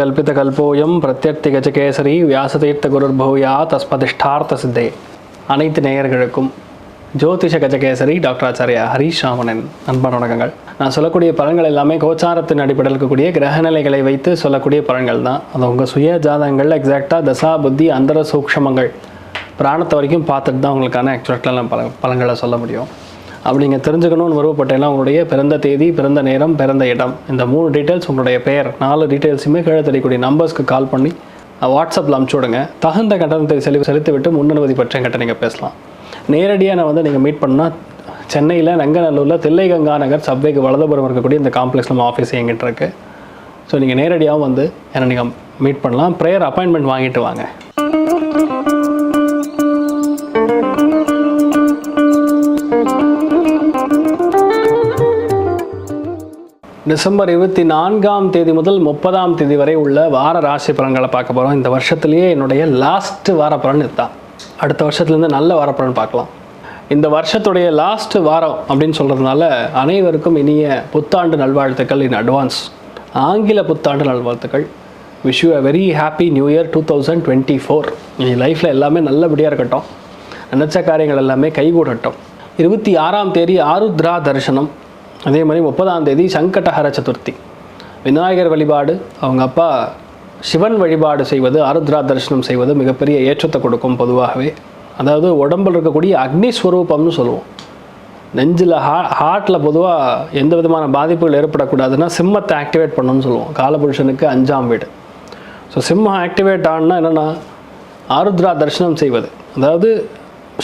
அர்த்திகல்பிதகல்போயம் பிரத்யர்த்தி கஜகேசரி வியாசதீர்த்த குருர்பூயா தஸ்மதிஷ்டார்த்த சித்தே அனைத்து நேயர்களுக்கும் ஜோதிஷ கஜகேசரி டாக்டர் ஆச்சாரியா ஹரீஷ் ராமனன் அன்பான வணக்கங்கள். நான் சொல்லக்கூடிய பலன்கள் எல்லாமே கோச்சாரத்தின் அடிப்படையில் இருக்கக்கூடிய கிரகநிலைகளை வைத்து சொல்லக்கூடிய பலன்கள் தான். அது உங்கள் சுய ஜாதகங்கள் எக்ஸாக்டாக தசா புத்தி அந்தர சூக்ஷமங்கள் பிராணத்தை வரைக்கும் பார்த்துட்டு தான் உங்களுக்கான ஆக்சுவலாக பல பலன்களை சொல்ல முடியும். அப்படி நீங்கள் தெரிஞ்சுக்கணும்னு விருப்பப்பட்டேன்னா உங்களுடைய பிறந்த தேதி பிறந்த நேரம் பிறந்த இடம் இந்த மூணு டீட்டெயில்ஸ் உங்களுடைய பெயர் நாலு டீட்டெயில்ஸுமே கீழே தெரியக்கூடிய நம்பர்ஸ்க்கு கால் பண்ணி வாட்ஸ்அப்பில் அனுப்பிச்சி விடுங்க. தகுந்த கட்டணத்தை செலவு செலுத்தி விட்டு முன்னனுமதி பற்றி என்கிட்ட நீங்கள் பேசலாம். நேரடியாக நான் வந்து நீங்கள் மீட் பண்ணால் சென்னையில் நங்கநல்லூரில் தில்லைகங்கா நகர் சப்வேக்கு வலதுபுறம் இருக்கக்கூடிய இந்த காம்ப்ளெக்ஸ் நம்ம ஆஃபீஸ் எங்கிட்ட இருக்கு. ஸோ நீங்கள் நேரடியாகவும் வந்து என்னை நீங்கள் மீட் பண்ணலாம். ப்ரேயர் அப்பாயின்மெண்ட் வாங்கிட்டு வாங்க. டிசம்பர் இருபத்தி நான்காம் தேதி முதல் முப்பதாம் தேதி வரை உள்ள வார ராசி பலன்களை பார்க்க போகிறோம் இந்த வருஷத்துலேயே என்னுடைய லாஸ்ட் வார பலன் இதுதான். அடுத்த வருஷத்துலேருந்து நல்ல வார பலன் பார்க்கலாம். இந்த வருஷத்துடைய லாஸ்ட் வாரம் அப்படின்னு சொல்கிறதுனால அனைவருக்கும் இனிய புத்தாண்டு நல்வாழ்த்துக்கள் இன் அட்வான்ஸ் ஆங்கில புத்தாண்டு நல்வாழ்த்துக்கள். Wish you a very happy new year two thousand twenty four இனி லைஃப்பில் எல்லாமே நல்லபடியாக இருக்கட்டும். நினச்ச காரியங்கள் எல்லாமே கைகூடட்டும். இருபத்தி ஆறாம் தேதி ஆருத்ரா தரிசனம். அதே மாதிரி முப்பதாம் தேதி சங்கடஹர சதுர்த்தி. விநாயகர் வழிபாடு அவங்க அப்பா சிவன் வழிபாடு செய்வது ஆருத்ரா தரிசனம் செய்வது மிகப்பெரிய ஏற்றத்தை கொடுக்கும் பொதுவாகவே. அதாவது உடம்பில் இருக்கக்கூடிய அக்னி ஸ்வரூபம்னு சொல்லுவோம். நெஞ்சில் ஹா ஹார்ட்டில் பொதுவாக எந்த விதமான பாதிப்புகள் ஏற்படக்கூடாதுன்னா சிம்மத்தை ஆக்டிவேட் பண்ணணும்னு சொல்லுவோம். காலபுருஷனுக்கு அஞ்சாம் வீடு. ஸோ சிம்மம் ஆக்டிவேட் ஆனா என்னென்னா ஆருத்ரா தரிசனம் செய்வது. அதாவது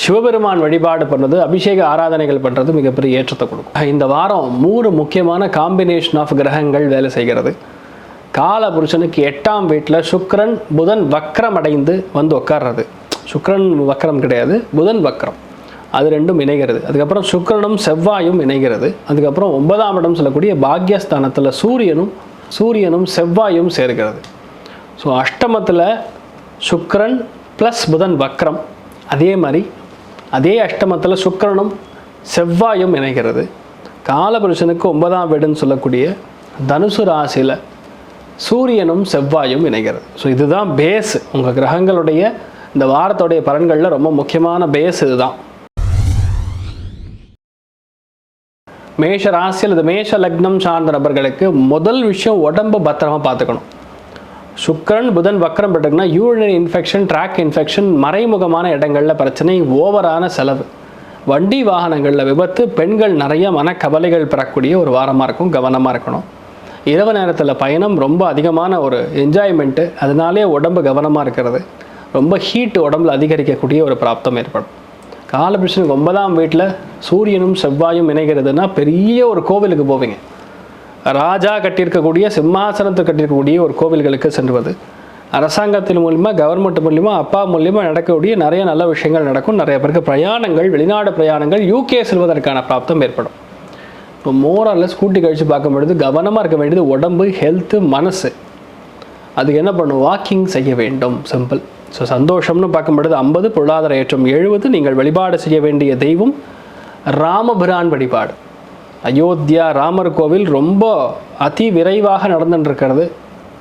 சிவபெருமான் வழிபாடு பண்ணுறது அபிஷேக ஆராதனைகள் பண்ணுறது மிகப்பெரிய ஏற்றத்தை கொடுக்கும். இந்த வாரம் மூணு முக்கியமான காம்பினேஷன் ஆஃப் கிரகங்கள் வேலை செய்கிறது. கால புருஷனுக்கு எட்டாம் வீட்டில் சுக்ரன் புதன் வக்ரம் அடைந்து வந்து உட்கார்றது சுக்ரன் வக்ரம் கிடையாது புதன் வக்ரம். அது ரெண்டும் இணைகிறது. அதுக்கப்புறம் சுக்கிரனும் செவ்வாயும் இணைகிறது. அதுக்கப்புறம் ஒன்பதாம் இடம் சொல்லக்கூடிய பாக்யஸ்தானத்தில் சூரியனும் சூரியனும் செவ்வாயும் சேர்கிறது. ஸோ அஷ்டமத்தில் சுக்ரன் ப்ளஸ் புதன் வக்ரம். அதே மாதிரி அதே அஷ்டமத்தில் சுக்கிரனும் செவ்வாயும் இணைகிறது. காலபுருஷனுக்கு ஒன்பதாம் வீடுன்னு சொல்லக்கூடிய தனுசு ராசியில் சூரியனும் செவ்வாயும் இணைகிறது. ஸோ இதுதான் பேஸ் உங்கள் கிரகங்களுடைய இந்த வாரத்துடைய பலன்களில் ரொம்ப முக்கியமான பேஸ் இதுதான். மேஷ ராசியில் இது மேஷ லக்னம் சார்ந்த நபர்களுக்கு முதல் விஷயம் உடம்பு பத்திரமா பார்த்துக்கணும். சுக்கரன் புதன் வக்கரம் பெற்றுக்குன்னா யூரினரி இன்ஃபெக்ஷன் ட்ராக் இன்ஃபெக்ஷன் மறைமுகமான இடங்களில் பிரச்சனை ஓவரான செலவு. வண்டி வாகனங்களில் விபத்து பெண்கள் நிறைய மனக்கவலைகள் பெறக்கூடிய ஒரு வாரமாக இருக்கும் கவனமாக இருக்கணும். இரவு நேரத்தில் பயணம் ரொம்ப அதிகமான ஒரு என்ஜாய்மெண்ட்டு அதனாலே உடம்பு கவனமாக இருக்கிறது. ரொம்ப ஹீட் உடம்புல அதிகரிக்கக்கூடிய ஒரு பிராப்தம் ஏற்படும். காலபிருஷ்ணனுக்கு ஒன்பதாம் வீட்டில் சூரியனும் செவ்வாயும் இணைகிறதுனா பெரிய ஒரு கோவிலுக்கு போவீங்க. ராஜா கட்டியிருக்கக்கூடிய சிம்மாசனத்தை கட்டியிருக்கக்கூடிய ஒரு கோவில்களுக்கு சென்றுவது. அரசாங்கத்தின் மூலிமா கவர்மெண்ட் மூலிமா அப்பா மூலிமா நடக்கக்கூடிய நிறைய நல்ல விஷயங்கள் நடக்கும். நிறைய பேருக்கு பிரயாணங்கள் வெளிநாடு பிரயாணங்கள் யூகே செல்வதற்கான பிராப்தம் ஏற்படும். இப்போ மோரலில் ஸ்கூட்டி கழித்து பார்க்கும்பொழுது கவனமாக இருக்க வேண்டியது உடம்பு ஹெல்த்து மனசு. அதுக்கு என்ன பண்ணும்? வாக்கிங் செய்ய வேண்டும். சிம்பிள் ஸோ சந்தோஷம்னு பார்க்கும்பொழுது ஐம்பது பொருளாதார ஏற்றம் எழுபது நீங்கள் வழிபாடு செய்ய வேண்டிய தெய்வம் ராமபிரான் வழிபாடு. அயோத்தியா ராமர் கோவில் ரொம்ப அதி விரைவாக நடந்துட்டுருக்கிறது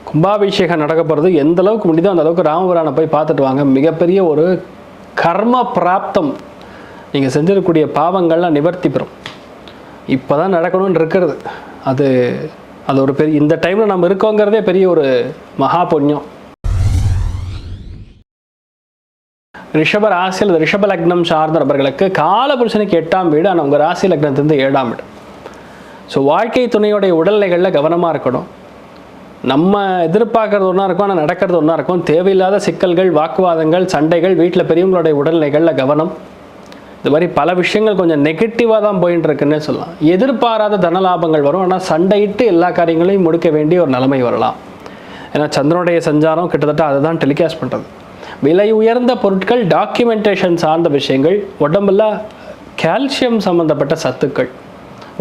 கும்பாபிஷேகம் நடக்க போகிறது எந்த அளவுக்கு முடியுதோ அந்த அளவுக்கு ராமபிரானை போய் பார்த்துட்டு வாங்க. மிகப்பெரிய ஒரு கர்ம பிராப்தம். நீங்கள் செஞ்சிருக்கக்கூடிய பாவங்கள்லாம் நிவர்த்தி பெறும். இப்போ தான் நடக்கணும்னு இருக்கிறது. அது அது ஒரு பெரிய இந்த டைமில் நம்ம இருக்கோங்கிறதே பெரிய ஒரு மகா புண்ணியம். ரிஷப ராசியில் ரிஷப லக்னம் சார்ந்த நபர்களுக்கு காலபுருஷனுக்கு எட்டாம் வீடு ஆனால் உங்கள் ராசி லக்னத்திலிருந்து ஏழாம் வீடு. ஸோ வாழ்க்கை துணையோடைய உடல்நிலைகளில் கவனமாக இருக்கணும். நம்ம எதிர்பார்க்கறது ஒன்றா இருக்கும் ஆனால் நடக்கிறது ஒன்றா இருக்கும். தேவையில்லாத சிக்கல்கள் வாக்குவாதங்கள் சண்டைகள் வீட்டில் பெரியவங்களுடைய உடல்நிலைகளில் கவனம். இது மாதிரி பல விஷயங்கள் கொஞ்சம் நெகட்டிவாக தான் போயின்னு இருக்குன்னே சொல்லலாம். எதிர்பாராத தன லாபங்கள் வரும் ஆனால் சண்டையிட்டு எல்லா காரியங்களையும் முடிக்க வேண்டிய ஒரு நிலைமை வரலாம். ஏன்னா சந்திரனுடைய சஞ்சாரம் கிட்டத்தட்ட அதை தான் டெலிகாஸ்ட் பண்ணுறது விலை உயர்ந்த பொருட்கள் டாக்குமெண்டேஷன் சார்ந்த விஷயங்கள் உடம்புல கால்சியம் சம்மந்தப்பட்ட சத்துக்கள்.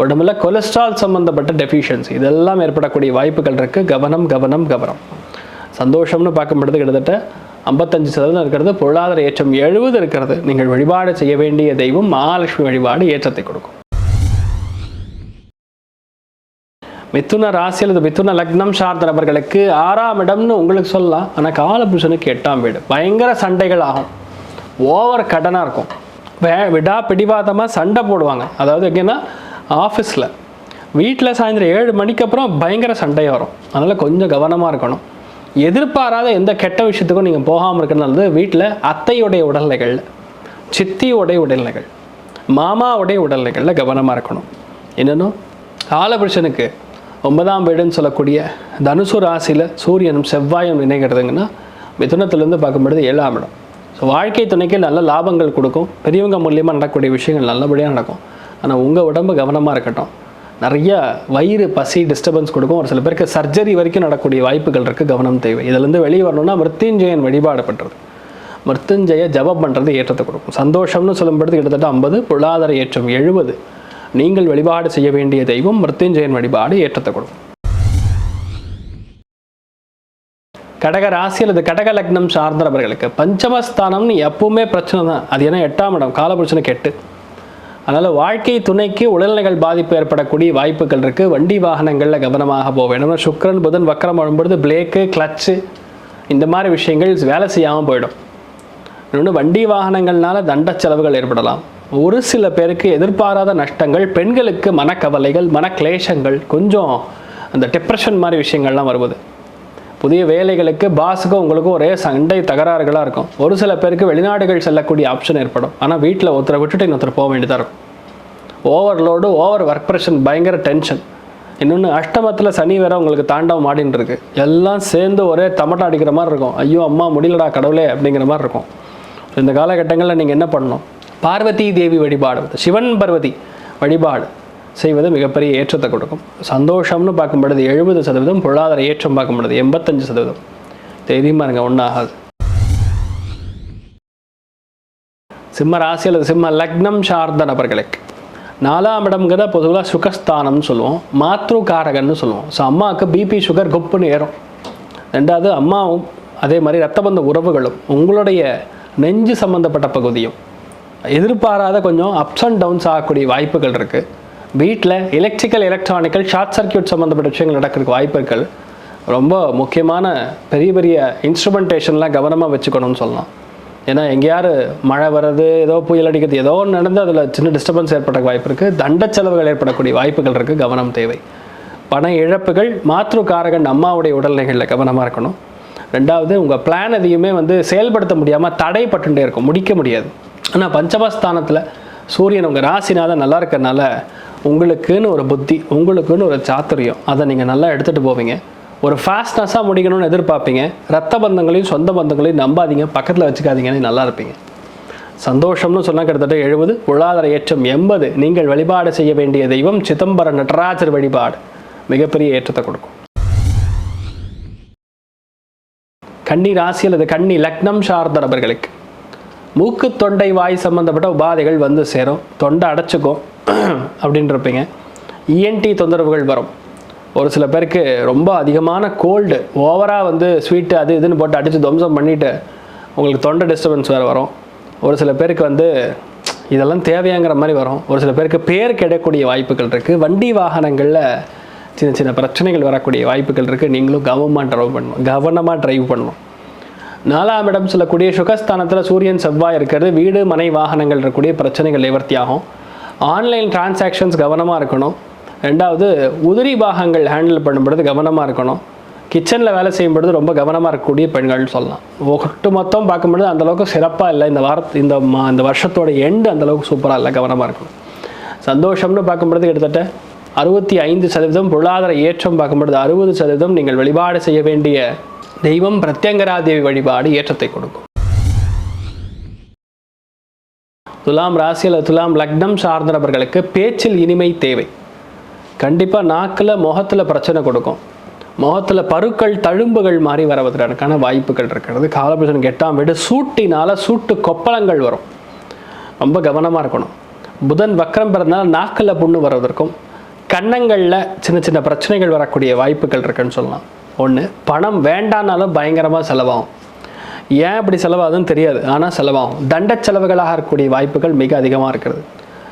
உடம்புல கொலஸ்ட்ரால் சம்மந்தப்பட்ட டெஃபிஷியன்சி இதெல்லாம் ஏற்படக்கூடிய வாய்ப்புகள் இருக்குது கவனம் கவனம் கவனம். சந்தோஷம்னு பார்க்கும்பொழுது கிட்டத்தட்ட ஐம்பத்தஞ்சு சதவீதம் இருக்கிறது. பொருளாதார ஏற்றம் எழுபது இருக்கிறது. நீங்கள் வழிபாடு செய்ய வேண்டிய தெய்வம் மகாலட்சுமி வழிபாடு ஏற்றத்தை கொடுக்கும். மிதுன ராசி அல்லது மிதுன லக்னம் சார்ந்த நபர்களுக்கு ஆறாம் இடம்னு உங்களுக்கு சொல்லலாம். ஆனால் காலபுருஷனுக்கு எட்டாம் வீடு. பயங்கர சண்டைகள் ஆகும். ஓவர் கடனாக இருக்கும். விடா பிடிவாதமாக சண்டை போடுவாங்க. அதாவது எங்கன்னா ஆஃபீஸில். வீட்டில் சாயந்தரம் ஏழு மணிக்கு அப்புறம் பயங்கர சண்டை வரும். அதனால் கொஞ்சம் கவனமாக இருக்கணும். எதிர்பாராத எந்த கெட்ட விஷயத்துக்கும் நீங்கள் போகாமல் இருக்கிறது வீட்டில் அத்தையுடைய உடல்நிலைகள் சித்தியுடைய உடல்நிலைகள் மாமாவுடைய உடல்நிலைகளில் கவனமாக இருக்கணும். என்னென்னும் காலபுருஷனுக்கு ஒன்பதாம் வீடுன்னு சொல்லக்கூடிய தனுசு ராசியில் சூரியனும் செவ்வாயும் இணைகிறதுங்கன்னா மிதுனத்திலேருந்து பார்க்கும்பொழுது ஏழாம் இடம். ஸோ வாழ்க்கை துணைக்கு நல்ல லாபங்கள் கொடுக்கும். பெரியவங்க மூலியமாக நடக்கக்கூடிய விஷயங்கள் நல்லபடியாக நடக்கும். ஆனால் உங்கள் உடம்பு கவனமாக இருக்கட்டும். நிறைய வயிறு பசி டிஸ்டர்பன்ஸ் கொடுக்கும். ஒரு சில பேருக்கு சர்ஜரி வரைக்கும் நடக்கக்கூடிய வாய்ப்புகள் இருக்குது கவனம் தேவை. இதிலேருந்து வெளியே வரணும்னா மிருத்யுஞ்சயன் வழிபாடு பண்ணுறது மிருத்யுஞ்சய ஜபம் பண்ணுறது ஏற்றத்தை கொடுக்கும். சந்தோஷம்னு சொல்லும்பொழுது கிட்டத்தட்ட ஐம்பது பொருளாதார ஏற்றம் எழுபது. நீங்கள் வழிபாடு செய்ய வேண்டிய தெய்வம் மிருத்யுஞ்சயன் வழிபாடு ஏற்றத்தை கொடுக்கும். கடக ராசி அல்லது கடக லக்னம் சார்ந்தவர்களுக்கு பஞ்சமஸ்தானம்னு எப்பவுமே பிரச்சனை தான் அது ஏன்னா எட்டாம் இடம். காலபுருஷனுக்கு எட்டு அதனால் வாழ்க்கை துணைக்கு உடல்நிலைகள் பாதிப்பு ஏற்படக்கூடிய வாய்ப்புகள் இருக்குது வண்டி வாகனங்களில் கவனமாக போக வேணும். சுக்கரன் புதன் வக்கரம் வரும்பொழுது பிளேக்கு கிளச்சு இந்த மாதிரி விஷயங்கள் வேலை செய்யாமல் போயிடும். இன்னொன்று வண்டி வாகனங்கள்னால தண்ட செலவுகள் ஏற்படலாம். ஒரு சில பேருக்கு எதிர்பாராத நஷ்டங்கள் பெண்களுக்கு மனக்கவலைகள் மனக்லேஷங்கள் கொஞ்சம் அந்த டிப்ரெஷன் மாதிரி விஷயங்கள்லாம் வருவது புதிய வேலைகளுக்கு பாஸுக்கும் உங்களுக்கும் ஒரே சண்டை தகராறுகளாக இருக்கும். ஒரு சில பேருக்கு வெளிநாடுகள் செல்லக்கூடிய ஆப்ஷன் ஏற்படும். ஆனால் வீட்டில் ஒருத்தரை விட்டுட்டு இன்னொருத்தர் போக வேண்டியதாக இருக்கும். ஓவர்லோடு ஓவர் ஒர்க் ப்ரெஷன் பயங்கர டென்ஷன் இன்னொன்று அஷ்டமத்தில் சனி வேற உங்களுக்கு தாண்டவம் ஆடின்னு இருக்கு. எல்லாம் சேர்ந்து ஒரே தமட்டம் அடிக்கிற மாதிரி இருக்கும். ஐயோ அம்மா முடியலடா கடவுளே அப்படிங்கிற மாதிரி இருக்கும். இந்த காலகட்டங்களில் நீங்கள் என்ன பண்ணணும்? பார்வதி தேவி வழிபாடு. சிவன் பர்வதி வழிபாடு. செய்வது மிகப்பெரிய ஏற்றத்தை கொடுக்கும். சந்தோஷம்னு பார்க்கும்பொழுது எழுபது சதவீதம் பொருளாதார ஏற்றம் பார்க்கும்பொழுது எண்பத்தஞ்சு சதவீதம். தைரியமாக இருங்க ஒன்றும் ஆகாது சிம்ம ராசி அல்லது சிம்ம லக்னம் சார்ந்த நபர்களுக்கு. நாலாம் இடம்ங்கிற பொதுவாக சுகஸ்தானம்னு சொல்லுவோம் மாத்ரு காரகன்னு சொல்லுவோம். ஸோ அம்மாவுக்கு பிபி சுகர் கொப்புன்னு ஏறும். ரெண்டாவது அம்மாவும் அதே மாதிரி ரத்த பந்த உறவுகளும் உங்களுடைய நெஞ்சு சம்பந்தப்பட்ட பகுதியும். எதிர்பாராத கொஞ்சம் அப்ஸ் அண்ட் டவுன்ஸ் ஆகக்கூடிய வாய்ப்புகள் இருக்குது வீட்டில் எலக்ட்ரிக்கல் எலக்ட்ரானிக்கல் ஷார்ட் சர்க்கியூட் சம்மந்தப்பட்ட விஷயங்கள் நடக்கிறதுக்கு வாய்ப்புகள் ரொம்ப முக்கியமான பெரிய பெரிய இன்ஸ்ட்ருமெண்டேஷன்லாம் கவனமாக வச்சுக்கணும்னு சொல்லலாம். ஏன்னா எங்கேயாரு மழை வர்றது ஏதோ புயல் அடிக்கிறது ஏதோ ஒன்று நடந்து அதில் சின்ன டிஸ்டர்பன்ஸ் ஏற்பட வாய்ப்பு இருக்குது தண்ட செலவுகள் ஏற்படக்கூடிய வாய்ப்புகள் இருக்குது கவனம் தேவை. பண இழப்புகள் மாத்ரு காரகன் அம்மாவுடைய உடல்நிலைகளில் கவனமாக இருக்கணும். ரெண்டாவது உங்கள் பிளான் எதையுமே வந்து செயல்படுத்த முடியாமல் தடைப்பட்டுட்டே இருக்கும். முடிக்க முடியாது. ஆனால் பஞ்சமஸ்தானத்தில் சூரியன் உங்கள் ராசினால் நல்லா இருக்கறனால உங்களுக்குன்னு ஒரு புத்தி உங்களுக்குன்னு ஒரு சாத்துரியம். அதை நீங்கள் நல்லா எடுத்துகிட்டு போவீங்க. ஒரு ஃபாஸ்ட்னஸாக முடிக்கணும்னு எதிர்பார்ப்பீங்க. ரத்த பந்தங்களையும் சொந்த பந்தங்களையும் நம்பாதீங்க. பக்கத்தில் வச்சுக்காதீங்கன்னு நல்லா இருப்பீங்க. சந்தோஷம்னு சொன்னால் கிட்டத்தட்ட எழுபது பொருளாதார ஏற்றம் எண்பது. நீங்கள் வழிபாடு செய்ய வேண்டிய தெய்வம் சிதம்பர நடராஜர் வழிபாடு. மிகப்பெரிய ஏற்றத்தை கொடுக்கும். கன்னி ராசி அல்லது கன்னி லக்னம் சார்ந்த நபர்களுக்கு. மூக்கு தொண்டை வாய் சம்பந்தப்பட்ட உபாதைகள் வந்து சேரும். தொண்டை அடைச்சிக்கும். அப்படின்றப்பீங்க இஎன்டி தொந்தரவுகள் வரும். ஒரு சில பேருக்கு ரொம்ப அதிகமான கோல்டு ஓவராக வந்து ஸ்வீட்டு அது இதுன்னு போட்டு அடித்து துவம்சம் பண்ணிவிட்டு உங்களுக்கு தொண்டை டிஸ்டர்பன்ஸ் வேறு வரும். ஒரு சில பேருக்கு வந்து இதெல்லாம் தேவையாங்கிற மாதிரி வரும். ஒரு சில பேருக்கு பேர் கிடைக்கக்கூடிய வாய்ப்புகள் இருக்குது வண்டி வாகனங்களில் சின்ன சின்ன பிரச்சனைகள் வரக்கூடிய வாய்ப்புகள் இருக்குது நீங்களும் கவனமாக ட்ரைவ் பண்ணணும். கவனமாக ட்ரைவ் பண்ணணும். நாலாம் இடம் சொல்லக்கூடிய சுகஸ்தானத்தில் சூரியன் செவ்வாய் இருக்கிறது. வீடு மனை வாகனங்கள் இருக்கக்கூடிய பிரச்சனைகள் நிவர்த்தி ஆகும். ஆன்லைன் டிரான்சாக்ஷன்ஸ் கவனமாக இருக்கணும். ரெண்டாவது உதிரி பாகங்கள் ஹேண்டில் பண்ணும்பொழுது கவனமாக இருக்கணும். கிச்சனில் வேலை செய்யும் பொழுது ரொம்ப கவனமாக இருக்கக்கூடிய பெண்கள்னு சொல்லலாம். ஒட்டு மொத்தம் பார்க்கும்பொழுது அந்தளவுக்கு சிறப்பாக இல்லை. இந்த வாரத்து இந்த மா இந்த வருஷத்தோட எண்டு அந்தளவுக்கு சூப்பராக இல்லை. கவனமாக இருக்கணும். சந்தோஷம்னு பார்க்கும்பொழுது கிட்டத்தட்ட அறுபத்தி ஐந்து சதவீதம் பொருளாதார ஏற்றம் பார்க்கும்பொழுது அறுபது சதவீதம் நீங்கள் வழிபாடு செய்ய வேண்டிய தெய்வம் பிரத்யங்கராதேவி வழிபாடு ஏற்றத்தை கொடுக்கும். துலாம் ராசி அல்லது துலாம் லக்னம் சார்ந்தவர்களுக்கு பேச்சில் இனிமை தேவை. கண்டிப்பாக நாக்கில் முகத்தில் பிரச்சனை கொடுக்கும். முகத்தில் பருக்கள் தழும்புகள் மாறி வரவதற்கான வாய்ப்புகள் இருக்கிறது. காலபுருஷனுக்கு எட்டாம் வீடு சூட்டினால் சூட்டு கொப்பளங்கள் வரும். ரொம்ப கவனமாக இருக்கணும். புதன் வக்கரம் பிறந்தனால நாக்கில் புண்ணு வருவதற்கும் கன்னங்களில் சின்ன சின்ன பிரச்சனைகள் வரக்கூடிய வாய்ப்புகள் இருக்குன்னு சொல்லலாம். ஒன்று பணம் வேண்டானாலும் பயங்கரமாக செலவாகும். ஏன் இப்படி செலவாகுதுன்னு தெரியாது. ஆனால் செலவாகும். தண்ட செலவுகளாக இருக்கக்கூடிய வாய்ப்புகள் மிக அதிகமாக இருக்கிறது.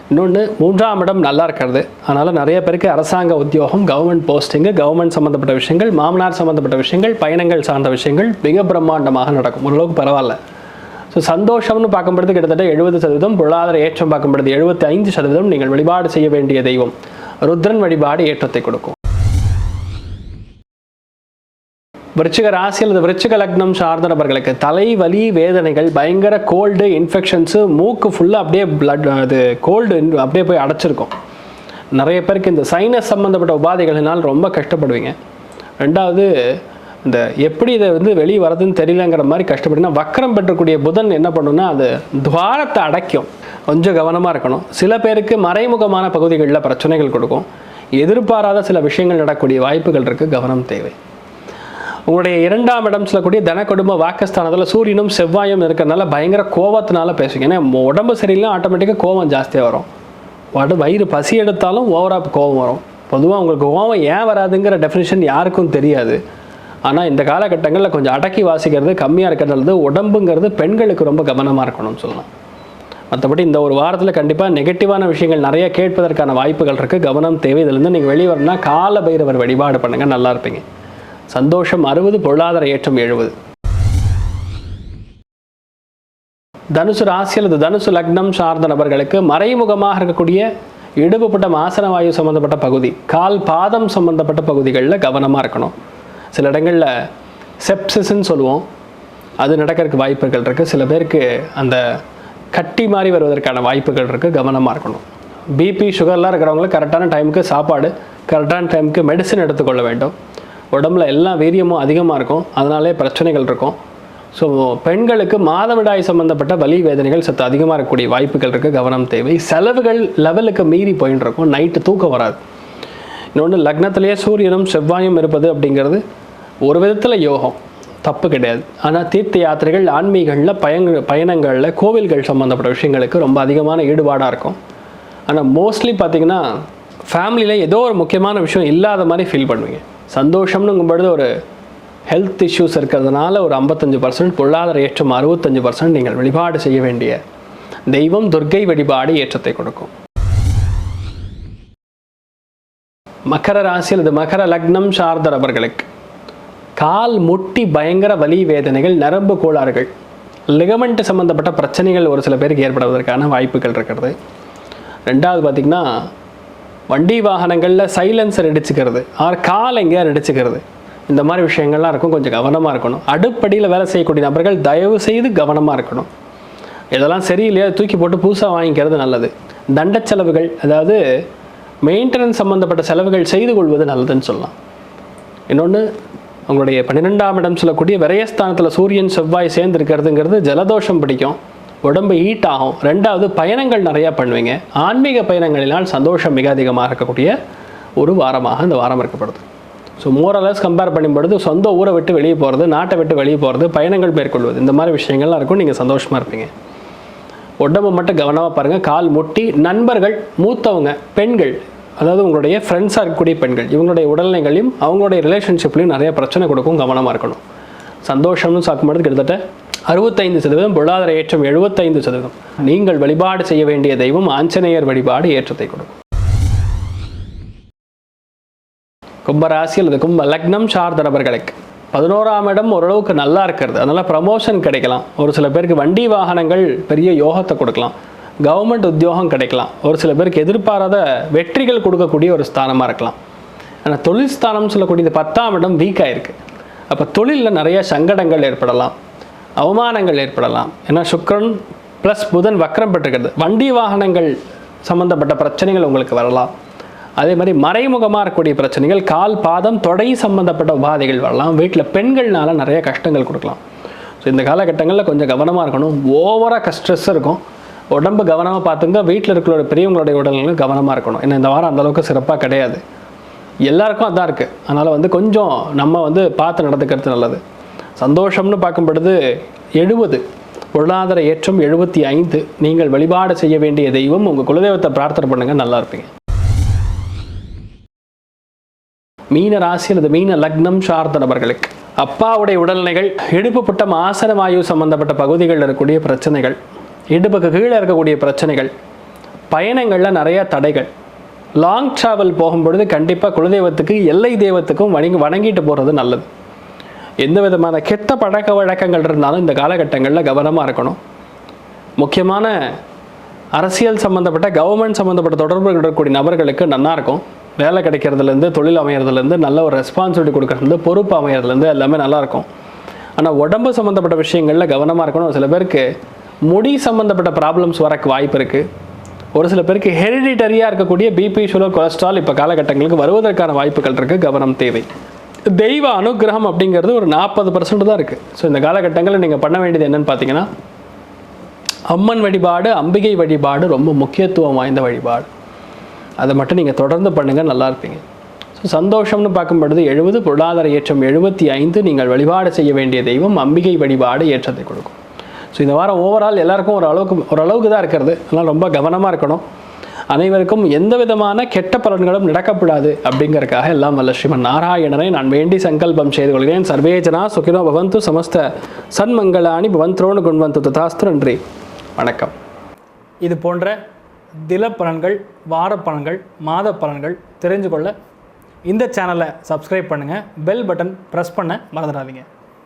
இன்னொன்று மூன்றாம் இடம் நல்லா இருக்கிறது. அதனால் நிறைய பேருக்கு அரசாங்க உத்தியோகம் கவர்மெண்ட் போஸ்டிங்கு கவர்மெண்ட் சம்மந்தப்பட்ட விஷயங்கள் மாமனார் சம்மந்தப்பட்ட விஷயங்கள் பயணங்கள் சார்ந்த விஷயங்கள் மிக பிரம்மாண்டமாக நடக்கும். ஓரளவுக்கு பரவாயில்ல. ஸோ சந்தோஷம்னு பார்க்கும்பொழுது கிட்டத்தட்ட எழுபது சதவீதம் பொருளாதார ஏற்றம் பார்க்கும்பொழுது எழுபத்தி ஐந்து சதவீதம் நீங்கள் வழிபாடு செய்ய வேண்டிய தெய்வம். ருத்ரன் வழிபாடு ஏற்றத்தை கொடுக்கும். விருச்சிக ராசி அல்லது விருச்சிக லக்னம் சார்ந்த நபர்களுக்கு தலைவலி வேதனைகள் பயங்கர கோல்டு இன்ஃபெக்ஷன்ஸு மூக்கு ஃபுல்லாக அப்படியே பிளட் அது கோல்டு அப்படியே போய் அடைச்சிருக்கும். நிறைய பேருக்கு இந்த சைனஸ் சம்மந்தப்பட்ட உபாதைகளினால் ரொம்ப கஷ்டப்படுவீங்க. ரெண்டாவது இந்த எப்படி இதை வந்து வெளியே வரதுன்னு தெரியலங்கிற மாதிரி கஷ்டப்படுங்கன்னா வக்கரம் பெற்றக்கூடிய புதன் என்ன பண்ணுன்னா அது துவாரத்தை அடைக்கும். கொஞ்சம் கவனமாக இருக்கணும். சில பேருக்கு மறைமுகமான பகுதிகளில் பிரச்சனைகள் கொடுக்கும். எதிர்பாராத சில விஷயங்கள் நடக்கக்கூடிய வாய்ப்புகள் இருக்குது கவனம் தேவை. உங்களுடைய இரண்டாம் இடம் சொல்லக்கூடிய தன குடும்ப வாக்குஸ்தானத்தில் சூரியனும் செவ்வாயும் இருக்கிறனால பயங்கர கோவத்தினால பேசுவீங்க. ஏன்னா உடம்பு சரியில்லை ஆட்டோமேட்டிக்காக கோவம் ஜாஸ்தியாக வரும். வட வயிறு பசி எடுத்தாலும் ஓவராக கோவம் வரும். பொதுவாக உங்களுக்கு கோவம் ஏன் வராதுங்கிற டெஃபினிஷன் யாருக்கும் தெரியாது. ஆனால் இந்த காலகட்டங்களில் கொஞ்சம் அடக்கி வாசிக்கிறது கம்மியாக இருக்கிறது உடம்புங்கிறது பெண்களுக்கு ரொம்ப கவனமாக இருக்கணும்னு சொல்லலாம். மற்றபடி இந்த ஒரு வாரத்தில் கண்டிப்பாக நெகட்டிவான விஷயங்கள் நிறைய கேட்பதற்கான வாய்ப்புகள் இருக்குது கவனம் தேவை இதுலேருந்து நீங்கள் வெளியே வரணும்னா கால பைரவர் வழிபாடு பண்ணுங்கள் நல்லா இருப்பீங்க. சந்தோஷம் அறுபது பொருளாதார ஏற்றம் எழுபது. தனுசு ராசி அல்லது தனுசு லக்னம் சார்ந்த நபர்களுக்கு மறைமுகமாக இருக்கக்கூடிய இடுபப்பட்ட மாசன வாயு சம்மந்தப்பட்ட பகுதி கால் பாதம் சம்மந்தப்பட்ட பகுதிகளில் கவனமாக இருக்கணும். சில இடங்களில் செப்சிஸ்ன்னு சொல்லுவோம். அது நடக்கிறதுக்கு வாய்ப்புகள் இருக்குது சில பேருக்கு அந்த கட்டி மாறி வருவதற்கான வாய்ப்புகள் இருக்குது கவனமாக இருக்கணும். பிபி சுகர்லாம் இருக்கிறவங்களுக்கு கரெக்டான டைமுக்கு சாப்பாடு கரெக்டான டைமுக்கு மெடிசன் எடுத்துக்கொள்ள வேண்டும். உடம்புல எல்லா வீரியமும் அதிகமாக இருக்கும். அதனாலே பிரச்சனைகள் இருக்கும். ஸோ பெண்களுக்கு மாதவிடாய் சம்மந்தப்பட்ட வலி வேதனைகள் சற்று அதிகமாக இருக்கக்கூடிய வாய்ப்புகள் இருக்குது கவனம் தேவை. செலவுகள் லெவலுக்கு மீறி போயின்னு இருக்கும். நைட்டு தூக்கம் வராது. இன்னொன்று லக்னத்திலேயே சூரியனும் செவ்வாயும் இருப்பது அப்படிங்கிறது ஒரு விதத்தில் யோகம். தப்பு கிடையாது. ஆனால் தீர்த்த யாத்திரைகள் ஆன்மீகங்களில் பயங்க பயணங்களில் கோவில்கள் சம்மந்தப்பட்ட விஷயங்களுக்கு ரொம்ப அதிகமான ஈடுபாடாக இருக்கும். ஆனால் மோஸ்ட்லி பார்த்தீங்கன்னா ஃபேமிலியில் ஏதோ ஒரு முக்கியமான விஷயம் இல்லாத மாதிரி ஃபீல் பண்ணுவீங்க. சந்தோஷம்னுங்கும்பொழுது ஒரு ஹெல்த் இஷ்யூஸ் இருக்கிறதுனால ஒரு ஐம்பத்தஞ்சு பர்சன்ட் பொருளாதார ஏற்றம் அறுபத்தஞ்சு பர்சன்ட் நீங்கள் வழிபாடு செய்ய வேண்டிய தெய்வம் துர்க்கை வழிபாடு ஏற்றத்தை கொடுக்கும். மகர ராசியில் இது மகர லக்னம் சார்ந்தர் அவர்களுக்கு கால் முட்டி பயங்கர வலி வேதனைகள் நரம்பு கோளாறுகள் லிகமெண்ட் சம்மந்தப்பட்ட பிரச்சனைகள் ஒரு சில பேருக்கு ஏற்படுவதற்கான வாய்ப்புகள் இருக்கிறது. ரெண்டாவது பார்த்திங்கன்னா வண்டி வாகனங்களில் சைலன்சர் அடிச்சுக்கிறது ஆர் கால் எங்கேயார் அடிச்சுக்கிறது இந்த மாதிரி விஷயங்கள்லாம் இருக்கும். கொஞ்சம் கவனமாக இருக்கணும். அடுப்படியில் வேலை செய்யக்கூடிய நபர்கள் தயவு செய்து கவனமாக இருக்கணும். இதெல்லாம் சரியில்லையா? தூக்கி போட்டு புதுசாக வாங்கிக்கிறது நல்லது. தண்ட செலவுகள் அதாவது மெயின்டெனன்ஸ் சம்மந்தப்பட்ட செலவுகள் செய்து கொள்வது நல்லதுன்னு சொல்லலாம். இன்னொன்று உங்களுடைய பன்னிரெண்டாம் இடம் சொல்லக்கூடிய விரயஸ்தானத்தில் சூரியன் செவ்வாய் சேர்ந்து இருக்கிறதுங்கிறது ஜலதோஷம் பிடிக்கும். உடம்பு ஹீட் ஆகும். ரெண்டாவது பயணங்கள் நிறையா பண்ணுவீங்க. ஆன்மீக பயணங்களினால் சந்தோஷம் மிக அதிகமாக இருக்கக்கூடிய ஒரு வாரமாக இந்த வாரம் இருக்கப்படுது. ஸோ மோரலஸ் கம்பேர் பண்ணும்பொழுது சொந்த ஊரை விட்டு வெளியே போகிறது நாட்டை விட்டு வெளியே போகிறது பயணங்கள் மேற்கொள்வது இந்த மாதிரி விஷயங்கள்லாம் இருக்கும். நீங்கள் சந்தோஷமாக இருப்பீங்க. உடம்பு மட்டும் கவனமாக பாருங்கள் கால் முட்டி நண்பர்கள் மூத்தவங்க பெண்கள் அதாவது உங்களுடைய ஃப்ரெண்ட்ஸாக இருக்கக்கூடிய பெண்கள் இவங்களுடைய உடல்நிலைகளையும் அவங்களுடைய ரிலேஷன்ஷிப்லையும் நிறைய பிரச்சனை கொடுக்கும் கவனமாக இருக்கணும். சந்தோஷம்னு சாக்கும்பொழுது கிட்டத்தட்ட அறுபத்தைந்து சதவீதம் பொருளாதார ஏற்றம் எழுபத்தைந்து சதவீதம். நீங்கள் வழிபாடு செய்ய வேண்டிய தெய்வம் ஆஞ்சநேயர் வழிபாடு ஏற்றத்தை கொடுக்கும். கும்பராசி அல்லது கும்ப லக்னம் சார்ந்த நபர்களுக்கு பதினோராம் இடம் ஓரளவுக்கு நல்லா இருக்கிறது. அதனால் ப்ரமோஷன் கிடைக்கலாம். ஒரு சில பேருக்கு வண்டி வாகனங்கள் பெரிய யோகத்தை கொடுக்கலாம். கவர்மெண்ட் உத்தியோகம் கிடைக்கலாம். ஒரு சில பேருக்கு எதிர்பாராத வெற்றிகள் கொடுக்கக்கூடிய ஒரு ஸ்தானமாக இருக்கலாம். ஆனால் தொழில் ஸ்தானம்னு சொல்லக்கூடிய இந்த பத்தாம் இடம் வீக்காக இருக்குது அப்போ தொழிலில் நிறைய சங்கடங்கள் ஏற்படலாம். அவமானங்கள் ஏற்படலாம். ஏன்னா சுக்கரன் ப்ளஸ் புதன் வக்கரம் பெற்றிருக்கிறது. வண்டி வாகனங்கள் சம்மந்தப்பட்ட பிரச்சனைகள் உங்களுக்கு வரலாம். அதே மாதிரி மறைமுகமாக இருக்கக்கூடிய பிரச்சனைகள் கால் பாதம் தொடை சம்மந்தப்பட்ட உபாதைகள் வரலாம். வீட்டில் பெண்கள்னால நிறைய கஷ்டங்கள் கொடுக்கலாம். ஸோ இந்த காலகட்டங்களில் கொஞ்சம் கவனமாக இருக்கணும். ஓவராக ஸ்ட்ரெஸ் இருக்கும். உடம்பு கவனமாக பார்த்துங்க. வீட்டில் இருக்கிற பெரியவங்களுடைய உடல்நிலை கவனமாக இருக்கணும். ஏன்னா இந்த வாரம் அந்தளவுக்கு சிறப்பாக கிடையாது. எல்லாருக்கும் அதான் இருக்குது அதனால் வந்து கொஞ்சம் நம்ம வந்து பார்த்து நடந்துக்கிறது நல்லது. சந்தோஷம்னு பார்க்கும் பொழுது எழுபது. பொருளாதார ஏற்றம் எழுபத்தி ஐந்து. நீங்கள் வழிபாடு செய்ய வேண்டிய தெய்வம் உங்கள் குலதெய்வத்தை பிரார்த்தனை பண்ணுங்கள் நல்லா இருப்பீங்க. மீன ராசி அல்லது மீன லக்னம் சார்ந்த நபர்களுக்கு அப்பாவுடைய உடல்நிலைகள் புட்டம் ஆசன வாயு சம்பந்தப்பட்ட பகுதிகளில் இருக்கக்கூடிய பிரச்சனைகள் இடுப்புக்கு கீழே இருக்கக்கூடிய பிரச்சனைகள் பயணங்களில் நிறைய தடைகள். லாங் ட்ராவல் போகும்பொழுது கண்டிப்பாக குலதெய்வத்துக்கு எல்லை தெய்வத்துக்கும் வணங்கி வணங்கிட்டு போகிறது நல்லது. எந்த விதமான கெட்ட பழக்க வழக்கங்கள் இருந்தாலும் இந்த காலகட்டங்களில் கவனமாக இருக்கணும். முக்கியமான அரசியல் சம்மந்தப்பட்ட கவர்மெண்ட் சம்மந்தப்பட்ட தொடர்புகள் இருக்கக்கூடிய நபர்களுக்கு நல்லாயிருக்கும் வேலை கிடைக்கிறதுலேருந்து தொழில் அமையிறதுலேருந்து நல்ல ஒரு ரெஸ்பான்சிபிலிட்டி கொடுக்கறதுலேருந்து பொறுப்பு அமையிறதுலேருந்து எல்லாமே நல்லாயிருக்கும் ஆனால் உடம்பு சம்மந்தப்பட்ட விஷயங்களில் கவனமாக இருக்கணும். சில பேருக்கு முடி சம்மந்தப்பட்ட ப்ராப்ளம்ஸ் வரக்கு வாய்ப்பு இருக்குது ஒரு சில பேருக்கு ஹெரிடிட்டரியாக இருக்கக்கூடிய பிபி சுகர் கொலஸ்ட்ரால் இப்போ காலகட்டங்களுக்கு வருவதற்கான வாய்ப்புகள் இருக்குது கவனம் தேவை. தெய்வ அனுகிரகம் அப்படிங்கிறது ஒரு நாற்பது பர்சன்ட் தான் இருக்குது ஸோ இந்த காலகட்டங்களில் நீங்கள் பண்ண வேண்டியது என்னன்னு பார்த்தீங்கன்னா அம்மன் வழிபாடு அம்பிகை வழிபாடு ரொம்ப முக்கியத்துவம் வாய்ந்த வழிபாடு. அதை மட்டும் நீங்கள் தொடர்ந்து பண்ணுங்கள் நல்லா இருப்பீங்க. ஸோ சந்தோஷம்னு பார்க்கும் பொழுது எழுபது பொருளாதார ஏற்றம் எழுபத்தி ஐந்து நீங்கள் வழிபாடு செய்ய வேண்டிய தெய்வம் அம்பிகை வழிபாடு ஏற்றத்தை கொடுக்கும். ஸோ இந்த வாரம் ஓவரால் எல்லாருக்கும் ஒரு அளவுக்கு ஓரளவுக்கு தான் இருக்கிறது. அதனால் ரொம்ப கவனமாக இருக்கணும். அனைவருக்கும் எந்த விதமான கெட்ட பலன்களும் நடக்கப்படாது அப்படிங்கிறதுக்காக எல்லாம் வல்ல ஸ்ரீமன் நாராயணனை நான் வேண்டி சங்கல்பம் செய்து கொள்கிறேன். சர்வேஜனா சுகினோ பவந்து சமஸ்த சன்மங்களாணி பவந்த்ரோணு குண்வந்து ததாஸ்து நன்றி. வணக்கம். இது போன்ற தில பலன்கள் வார பலன்கள் மாத பலன்கள் தெரிஞ்சு கொள்ள இந்த சேனலை சப்ஸ்கிரைப் பண்ணுங்கள் பெல் பட்டன் ப்ரெஸ் பண்ண மறந்துடாதீங்க.